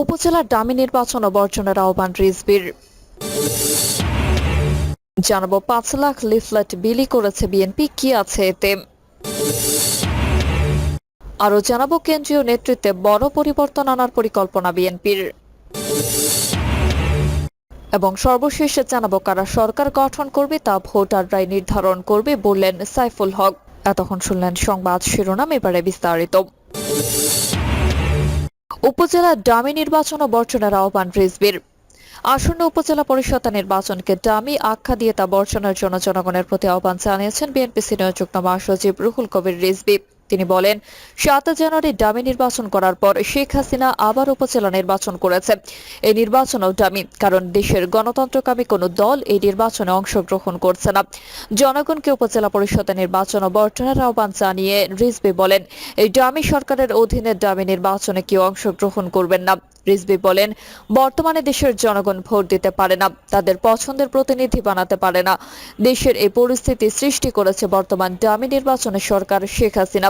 উপজেলার ডামি নির্বাচন ও বর্জনের আহ্বান রিজবির। জানাব, পাঁচ লাখ লিফলেট বিলি করেছে বিএনপি, কি আছে এতে? আরও জানাব, কেন্দ্রীয় নেতৃত্বে বড় পরিবর্তন আনার পরিকল্পনা বিএনপির। এবং সর্বশেষে জানাব, কারা সরকার গঠন করবে তা ভোটাররাই নির্ধারণ করবে বললেন সাইফুল হক। এতক্ষণ শুনলেন সংবাদ শিরোনাম, এবারে বিস্তারিত। উপজেলা ডামি নির্বাচন ও বর্জনের আহ্বান রিজবির। আসন্ন উপজেলা পরিষদ নির্বাচনকে ডামি আখ্যা দিয়ে তা বর্জনের জন্য জনগণের প্রতি আহ্বান জানিয়েছেন বিএনপি সিনিয়র যুগ্ম মহাসচিব রুহুল কবির রিজবি। তিনি বলেন সাত জানুয়ারি ডামি নির্বাচন করার পর শেখ হাসিনা আবার উপজেলা নির্বাচন করেছে এই নির্বাচনও ডামি, কারণ দেশের গণতন্ত্রকামী কোনো দল এই নির্বাচনে অংশগ্রহণ করছে না। জনগণকে উপজেলা পরিষদের নির্বাচন ও বর্জনের আহ্বান জানিয়ে রিজবি বলেন, এই ডামি সরকারের অধীনে ডামি নির্বাচনে কেউ অংশগ্রহণ করবেন না। রিজবি বলেন, বর্তমানে দেশের জনগণ ভোট দিতে পারে না, তাদের পছন্দের প্রতিনিধি বানাতে পারে না। দেশের এই পরিস্থিতি সৃষ্টি করেছে বর্তমান ডামি নির্বাচনে সরকার শেখ হাসিনা।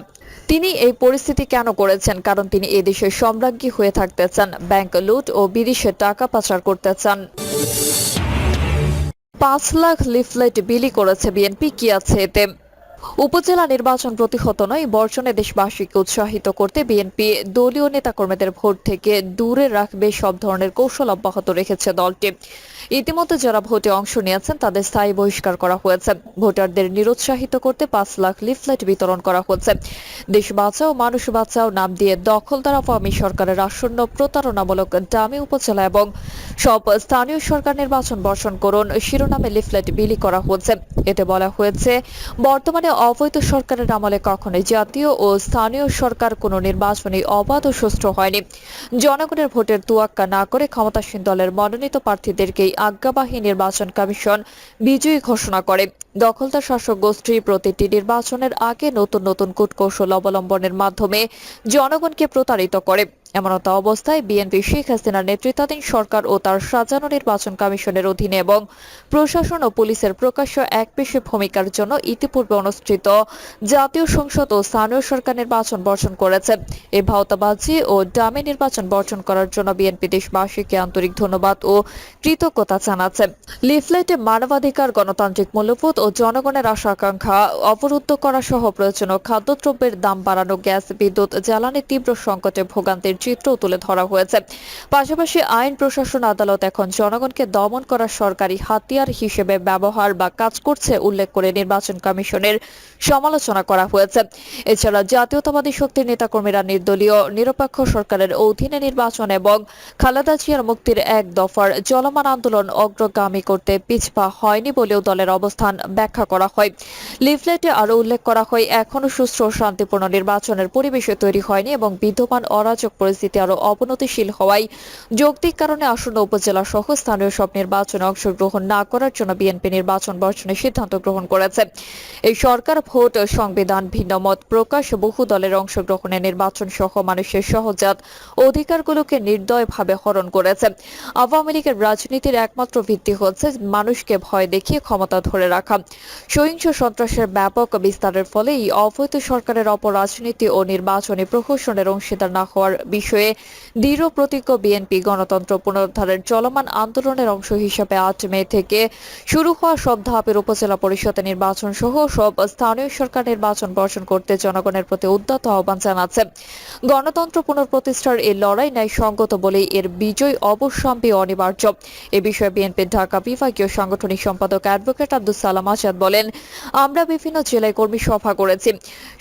তিনি এই পরিস্থিতি কেন করেছেন? কারণ তিনি এদেশের সম্রাজ্ঞী হয়ে থাকতে চান, ব্যাংক লুট ও বিদেশে টাকা পাচার করতে চান। পাঁচ লাখ লিফলেট বিলি করেছে বিএনপি, কি আছে এতে? উপজেলা নির্বাচন প্রতিহত নয় বর্জনে দেশবাসীকে উৎসাহিত করতে বিএনপি দলীয় নেতাকর্মীদের ভোট থেকে দূরে রাখবে সব ধরনের কৌশল অব্যাহত রেখেছে দলটি। ইতিমধ্যে যারা ভোটে অংশ নিয়েছেন, তাদের স্থায়ী বহিষ্কার করা হয়েছে। ভোটারদের নিরুৎসাহিত করতে পাঁচ লাখ লিফলেট বিতরণ করা হচ্ছে দেশ বাঁচাও, মানুষ বাঁচাও নাম দিয়ে দখলদার আওয়ামী সরকারের আসন্ন প্রতারণামূলক ডামি উপজেলা এবং সব স্থানীয় সরকার নির্বাচন বর্ষণ করুন, শিরোনামে লিফলেট বিলি করা হয়েছে। এতে বলা হয়েছে, বর্তমানে অবৈধ সরকারের আমলে কখনোই জাতীয় ও স্থানীয় সরকার কোনো নির্বাচনে অবাধ ও সুষ্ঠু হয়নি। জনগণের ভোটের তুয়াক্কা না করে ক্ষমতাসীন দলের মনোনীত প্রার্থীদেরকেই আজ্ঞাবাহী নির্বাচন কমিশন বিজয়ী ঘোষণা করে। দখলদার শাসক গোষ্ঠী প্রতিটি নির্বাচনের আগে নতুন নতুন কূটকৌশল অবলম্বনের মাধ্যমে জনগণকে প্রতারিত করে। এমনতা অবস্থায় বিএনপি শেখ হাসিনার নেতৃত্বাধীন সরকার ও তার সাজানো নির্বাচন কমিশনের অধীনে এবং প্রশাসন ও পুলিশের প্রকাশ্য একপেশে ভূমিকার জন্য ইতিপূর্বে অনুষ্ঠিত জাতীয় সংসদ ও স্থানীয় সরকার নির্বাচন বর্জন করেছে। এই ভাওতাবাজি ও ডামি নির্বাচন বর্জন করার জন্য বিএনপি দেশবাসীকে আন্তরিক ধন্যবাদ ও কৃতজ্ঞতা জানাচ্ছে। লিফলেটে মানবাধিকার, গণতান্ত্রিক মূল্যবোধ ও জনগণের আশা আকাঙ্ক্ষা অবরুদ্ধ করা সহ প্রয়োজনীয় খাদ্যদ্রব্যের দাম বাড়ানো, গ্যাস, বিদ্যুৎ, জ্বালানি তীব্র সংকটে ভোগান্তির চিত্র তুলে ধরা হয়েছে। পাশাপাশি আইন প্রশাসন আদালত এখন জনগণকে দমন করার সরকারি হাতিয়ার হিসেবে ব্যবহার বা কাজ করছে উল্লেখ করে নির্বাচন কমিশনের সমালোচনা করা হয়েছে। এছাড়া জাতীয়তাবাদী শক্তির নেতাকর্মীরা নির্দলীয়, নিরপেক্ষ সরকারের অধীনে নির্বাচন এবং খালেদা জিয়ার মুক্তির এক দফার চলমান আন্দোলন অগ্রগামী করতে পিছপা হয়নি বলেও দলের অবস্থান ব্যাখ্যা করা হয়। লিফলেটে আরও উল্লেখ করা হয়, এখনও সুস্থ শান্তিপূর্ণ নির্বাচনের পরিবেশে তৈরি হয়নি এবং বিদ্যমান অরাজক পরিস্থিতি আরও অবনতিশীল হওয়ায় যৌক্তিক কারণে আসন্ন উপজেলা সহ স্থানীয় সব নির্বাচনে অংশগ্রহণ না করার জন্য বিএনপি নির্বাচন বর্জনের সিদ্ধান্ত গ্রহণ করেছে। এই সরকার ভোট সংবিধান ভিন্ন মত প্রকাশ, বহু দলের অংশগ্রহণে নির্বাচন সহ মানুষের সহজাত অধিকারগুলোকে নির্দয়ভাবে হরণ করেছে। আওয়ামী লীগের রাজনীতির একমাত্র ভিত্তি হচ্ছে মানুষকে ভয় দেখিয়ে ক্ষমতা ধরে রাখা। সহিংস সন্ত্রাসের ব্যাপক বিস্তারের ফলে এই অবৈধ সরকারের অপরাজনীতি ও নির্বাচনী প্রহসনের অংশীদার না হওয়ার বিষয়ে দৃঢ় প্রতিজ্ঞ বিএনপি, গণতন্ত্র পুনরুদ্ধারের চলমান আন্দোলনের অংশ হিসেবে আট মে থেকে শুরু হওয়া সব ধাপের উপজেলা পরিষদ নির্বাচন সহ সব স্থানীয় সরকার নির্বাচন বর্জন করতে জনগণের প্রতি উদ্যত আহ্বান জানাচ্ছে। গণতন্ত্র পুনঃপ্রতিষ্ঠার এই লড়াই ন্যায় সঙ্গত বলেই এর বিজয় অবশ্যম্পী অনিবার্য। এ বিষয়ে বিএনপির ঢাকা বিভাগীয় সাংগঠনিক সম্পাদক অ্যাডভোকেট আব্দুল সালাম আজাদ বলেন, আমরা বিভিন্ন জেলায় কর্মী সভা করেছি।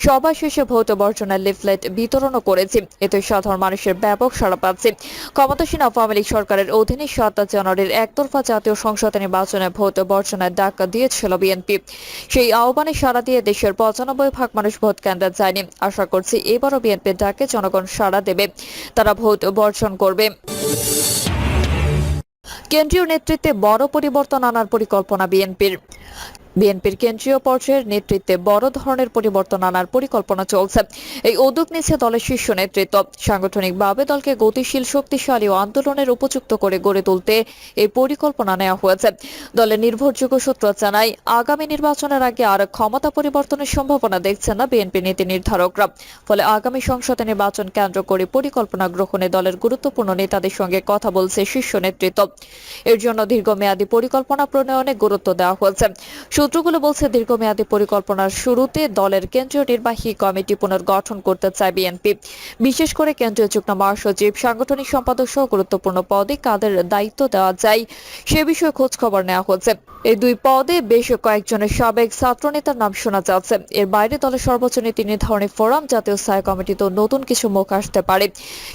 সভা শেষে ভোট বর্জনের লিফলেট বিতরণও করেছি। এতে সাধারণ মানুষের ব্যাপক সাড়া পাচ্ছে। ক্ষমতাসীন আওয়ামী লীগ সরকারের অধীনে সাত জানুয়ারির একতরফা জাতীয় সংসদ নির্বাচনে ভোট বর্জনের ডাক দিয়েছিল বিএনপি। সেই আহ্বানে সাড়া দিয়ে দেশের পঁচানব্বই ভাগ মানুষ ভোট কেন্দ্রে যায়নি। আশা করছি এবারও বিএনপির ডাকে জনগণ সাড়া দেবে। তারা ভোট বর্জন করবে। কেন্দ্রীয় নেতৃত্বে বড় পরিবর্তন আনার পরিকল্পনা বিএনপির। বিএনপির কেন্দ্রীয় পর্যায়ের নেতৃত্বে বড় ধরনের পরিবর্তন আনার পরিকল্পনা চলছে। এই উদ্যোগ নিচ্ছে দলের শীর্ষ নেতৃত্ব। সাংগঠনিকভাবে দলকে গতিশীল, শক্তিশালী ও আন্দোলনের উপযুক্ত করে গড়ে তুলতে এই পরিকল্পনা নেওয়া হয়েছে। দলের নির্ভরযোগ্য সূত্র জানায়, আগামী নির্বাচনের আগে আর ক্ষমতা পরিবর্তনের সম্ভাবনা দেখছে না বিএনপি নীতি নির্ধারকরা। ফলে আগামী সংসদে নির্বাচন কেন্দ্র করে পরিকল্পনা গ্রহণে দলের গুরুত্বপূর্ণ নেতাদের সঙ্গে কথা বলছে শীর্ষ নেতৃত্ব। এর জন্য দীর্ঘমেয়াদী পরিকল্পনা প্রণয়নে গুরুত্ব দেওয়া হয়েছে। সূত্রগুলো বলছে, দীর্ঘমেয়াদী পরিকল্পনার শুরুতে দলের কেন্দ্রীয় নির্বাহী কমিটি পুনর্গঠন করতে চায় বিএনপি। বিশেষ করে কেন্দ্রীয় যুগ্ম মহাসচিব, সাংগঠনিক সম্পাদক সহ গুরুত্বপূর্ণ পদে কাদের দায়িত্ব দেওয়া যায় সে বিষয়ে খোঁজ খবর নেওয়া হচ্ছে। এই দুই পদে বেশ কয়েকজনের সাবেক ছাত্রনেতার নাম শোনা যাচ্ছে। এর বাইরে দলের সর্বোচ্চ নীতি নির্ধারণী ফোরাম, জাতীয় স্থায়ী কমিটিতেও নতুন কিছু মুখ আসতে পারে।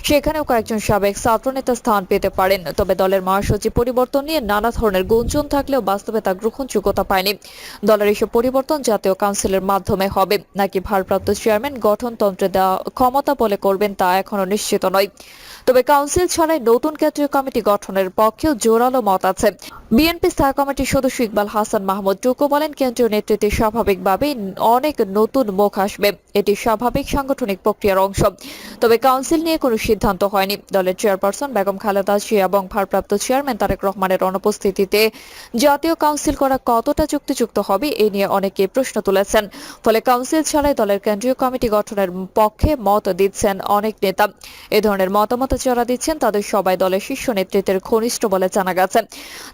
সেখানেও কয়েকজন সাবেক ছাত্রনেতা স্থান পেতে পারেন। তবে দলের মহাসচিব পরিবর্তন নিয়ে নানা ধরনের গুঞ্জন থাকলেও বাস্তবে তা গ্রহণযোগ্যতা পায়নি। দলের এসব পরিবর্তন জাতীয় কাউন্সিলের মাধ্যমে হবে। নাকি ভারপ্রাপ্ত চেয়ারম্যান গঠনতন্ত্রে দেওয়া ক্ষমতা বলে করবেন তা এখনও নিশ্চিত নয়। তবে কাউন্সিল ছাড়াই নতুন কেন্দ্রীয় কমিটি গঠনের পক্ষেও জোরালো মত আছে। বিএনপি স্থায়ী কমিটির সদস্য ইকবাল হাসান মাহমুদ টুকু বলেন, কেন্দ্রীয় নেতৃত্বে স্বাভাবিকভাবেই অনেক নতুন মুখ আসবে। এটি স্বাভাবিক সাংগঠনিক প্রক্রিয়ার অংশ। তবে কাউন্সিল নিয়ে কোনো সিদ্ধান্ত হয়নি। দলের চেয়ারপারসন বেগম খালেদা জিয়া এবং ভারপ্রাপ্ত চেয়ারম্যান তারেক রহমানের অনুপস্থিতিতে জাতীয় কাউন্সিল করা কতটা যুক্তিযুক্ত হবে, এ নিয়ে অনেকে প্রশ্ন তুলেছেন। ফলে কাউন্সিল ছাড়াই দলের কেন্দ্রীয় কমিটি গঠনের পক্ষে মত দিচ্ছেন অনেক নেতা। এ ধরনের মতামত যারা দিচ্ছেন, তাদের সবাই দলের শীর্ষ নেতৃত্বের ঘনিষ্ঠ বলে জানা গেছে।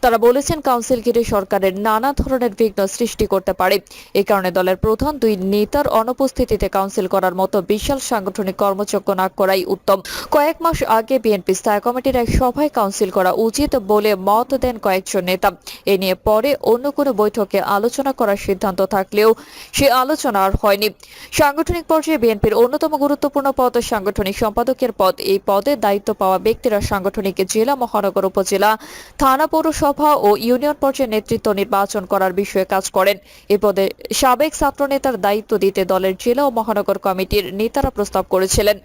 তারা বলেছেন, কাউন্সিল ঘিরে সরকারের নানা ধরনের বিঘ্ন সৃষ্টি করতে পারে। এ কারণে দলের প্রধান দুই নেতার অনুপস্থিতিতে কাউন্সিল করার মতো বিশাল সাংগঠনিক কর্মযজ্ঞ না করাই উত্তম। কয়েক মাস আগে বিএনপি স্থায়ী কমিটির এক সভায় কাউন্সিল করা উচিত বলে মত দেন কয়েকজন নেতা। এ নিয়ে পরে অন্য কোনো বৈঠকে আলোচনা করার সিদ্ধান্ত থাকলেও সে আলোচনা আর হয়নি। সাংগঠনিক পর্যায়ে বিএনপির অন্যতম গুরুত্বপূর্ণ পদ সাংগঠনিক সম্পাদকের পদ। এই পদে দায়িত্ব পাওয়া ব্যক্তিরা সাংগঠনিক জেলা, মহানগর, উপজেলা, থানা, পৌরসভা ও ইউনিয়ন পর্যায়ে নেতৃত্ব নির্বাচন করার বিষয়ে কাজ করেন। এ পদে সাবেক ছাত্রনেতার দায়িত্ব দিতে দলের জেলা ও মহানগর কমিটির নেতারা প্রস্তাব করেছিলেন।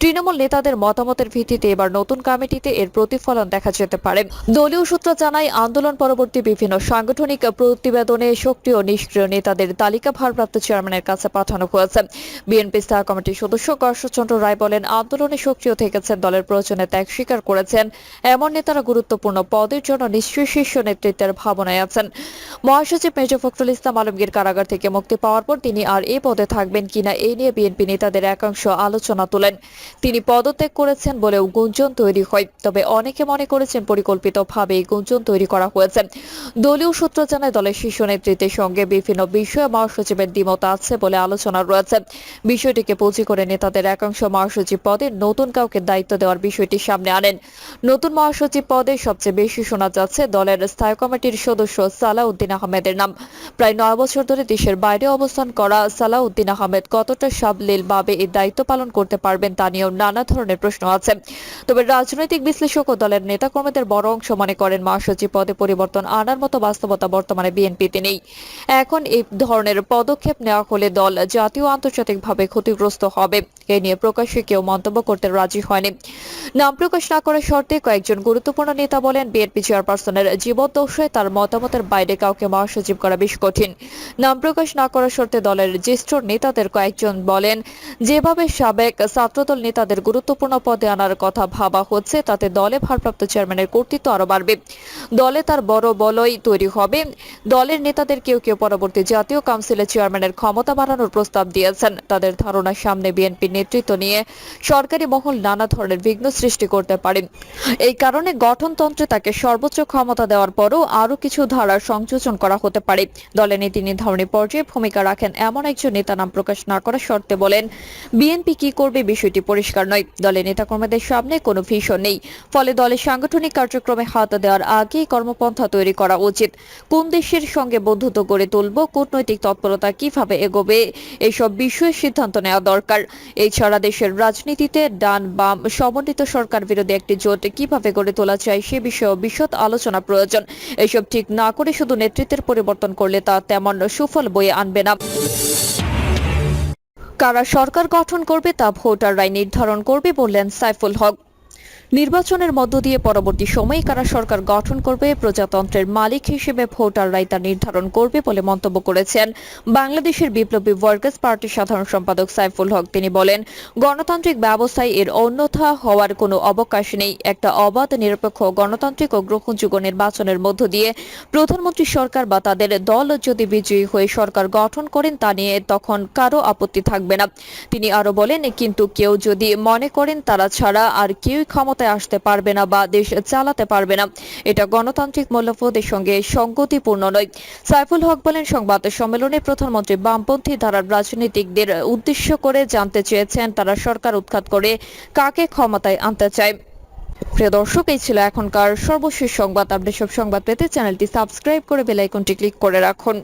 তৃণমূল নেতাদের মতামতের ভিত্তিতে এবার নতুন কমিটিতে এর প্রতিফলন দেখা যেতে পারে। দলীয় সূত্র জানায়, আন্দোলন পরবর্তী বিভিন্ন সাংগঠনিক প্রতিবেদনে সক্রিয় ও নিষ্ক্রিয় নেতাদের তালিকা ভারপ্রাপ্ত চেয়ারম্যানের কাছে পাঠানো হয়েছে। বিএনপি স্থায়ী কমিটির সদস্য কর্ষচন্দ্র রায় বলেন, আন্দোলনে সক্রিয় থেকেছেন দলের প্রয়োজনে ত্যাগ স্বীকার করেছেন। এমন নেতারা গুরুত্বপূর্ণ পদের জন্য নিশ্চয়ই শীর্ষ নেতৃত্বের ভাবনায় আছেন। মহাসচিব মেজর ফখরুল ইসলাম আলমগীর কারাগার থেকে মুক্তি পাওয়ার পর তিনি আর এ পদে থাকবেন কিনা এই নিয়ে বিএনপি নেতাদের একাংশ আলোচনা তোলেন। তিনি পদত্যাগ করেছেন বলেও গুঞ্জন তৈরি হয়। তবে অনেকে মনে করেছেন পরিকল্পিতভাবে এই গুঞ্জন তৈরি করা হয়েছে। দলীয় সূত্র জানায়, দলের শীর্ষ নেতৃত্বের সঙ্গে বিভিন্ন বিষয়ে মহাসচিবের দ্বিমত আছে বলে আলোচনা রয়েছে। বিষয়টিকে পুঁজি করে নেতাদের একাংশ মহাসচিব পদে নতুন কাউকে দায়িত্ব দেওয়ার বিষয়টি সামনে আনেন। নতুন মহাসচিব পদে সবচেয়ে বেশি শোনা যাচ্ছে দলের স্থায়ী কমিটির সদস্য সালাউদ্দিন আহমেদের নাম। প্রায় নয় বছর ধরে দেশের বাইরে অবস্থান করা সালাউদ্দিন আহমেদ কতটা সাবলীলভাবে এই দায়িত্ব পালন করতে পারবেন তা নিয়েও নানা ধরনের প্রশ্ন আছে। তবে রাজনৈতিক বিশ্লেষক ও দলের নেতাকর্মীদের বড় অংশ মনে করেন, মহাসচিব পদে পরিবর্তন আনার মতো বাস্তবতা বর্তমানে বিএনপিতে নেই। এখন এই ধরনের পদক্ষেপ নেওয়া হলে দল জাতীয় আন্তর্জাতিকভাবে ক্ষতিগ্রস্ত হবে। এ নিয়ে প্রকাশ্যে কেউ মন্তব্য করতে রাজি হয়নি। নাম প্রকাশ না করার শর্তে কয়েকজন গুরুত্বপূর্ণ নেতা বলেন, বিএনপি চেয়ারপারসনের জীবদ্দশায় তার মতামতের বাইরে কাউকে মহাসচিব করা বেশ কঠিন। নাম প্রকাশ না করার শর্তে দলের জ্যেষ্ঠ নেতাদের কয়েকজন বলেন, যেভাবে সাবেক ছাত্রদল নেতাদের গুরুত্বপূর্ণ পদে আনার কথা ভাবা হচ্ছে, তাতে দলে ভারপ্রাপ্ত চেয়ারম্যানের কর্তৃত্ব আরও বাড়বে। দলে তার বড় বলয় তৈরি হবে। দলের নেতাদের কেউ কেউ পরবর্তী জাতীয় কাউন্সিলের চেয়ারম্যানের ক্ষমতা বাড়ানোর প্রস্তাব দিয়েছেন। তাদের ধারণার সামনে বিএনপি নেতৃত্ব নিয়ে সরকারি মহল নানা ধরনের বিঘ্ন সৃষ্টি করতে পারে। এই কারণে গঠনতন্ত্রে তাকে সর্বোচ্চ ক্ষমতা দেওয়ার পরও আরও কিছু ধারার সংযোজন করা হতে পারে। দলের নীতি নির্ধারণী পর্যায়ে ভূমিকা রাখেন এমন একজন নেতা নাম প্রকাশ না করার শর্তে বলেন, বিএনপি কি করবে বিষয়টি পরিষ্কার নয়। দলের নেতাকর্মীদের সামনে কোনো ভিশন নেই। ফলে দলের সাংগঠনিক কার্যক্রমে হাত দেওয়ার আগেই কর্মপন্থা তৈরি করা উচিত। কোন দেশের সঙ্গে বন্ধুত্ব গড়ে তুলব, কূটনৈতিক তৎপরতা কীভাবে এগোবে, এইসব বিষয়ে সিদ্ধান্ত নেওয়া দরকার। এছাড়া দেশের রাজনীতিতে ডান বাম সমন্বিত সরকার বিরোধী একটি জোট কীভাবে গড়ে তোলা যায় সে বিষয়েও বিশদ আলোচনা প্রয়োজন। এসব ঠিক না করে শুধু নেতৃত্বের পরিবর্তন করলে তা তেমন সুফল বয়ে আনবে না। কারা সরকার গঠন করবে তা ভোটাররাই নির্ধারণ করবে বললেন সাইফুল হক। নির্বাচনের মধ্য দিয়ে পরবর্তী সময়ে কারা সরকার গঠন করবে, প্রজাতন্ত্রের মালিক হিসেবে ভোটাররাই তা নির্ধারণ করবে বলে মন্তব্য করেছেন বাংলাদেশের বিপ্লবী ওয়ার্কার্স পার্টির সাধারণ সম্পাদক সাইফুল হক। তিনি বলেন, গণতান্ত্রিক ব্যবস্থায় এর অন্যথা হওয়ার কোনো অবকাশ নেই। একটা অবাধ, নিরপেক্ষ, গণতান্ত্রিক ও গ্রহণযোগ্য নির্বাচনের মধ্য দিয়ে প্রধানমন্ত্রী সরকার বা তাদের দল যদি বিজয়ী হয়ে সরকার গঠন করেন তা নিয়ে তখন কারও আপত্তি থাকবে না। তিনি আরও বলেন, কিন্তু কেউ যদি মনে করেন তারা ছাড়া আর কেউই ক্ষমতায় আসতে পারবে না বা দেশ চালাতে পারবে না। এটা গণতান্ত্রিক মূল্যবোধের সঙ্গে সঙ্গতিপূর্ণ নয়। সাইফুল হক বলেন, সংবাদ সম্মেলনে প্রধানমন্ত্রী বামপন্থী ধারার রাজনীতিকদের উদ্দেশ্য করে জানতে চেয়েছেন, তারা সরকার উৎখাত করে কাকে ক্ষমতায় আনতে চায়। প্রিয় দর্শক, এই ছিল এখনকার সর্বশেষ সংবাদ। আপডেট সব সংবাদ পেতে চ্যানেলটি সাবস্ক্রাইব করে বেল আইকনটি ক্লিক করে রাখুন।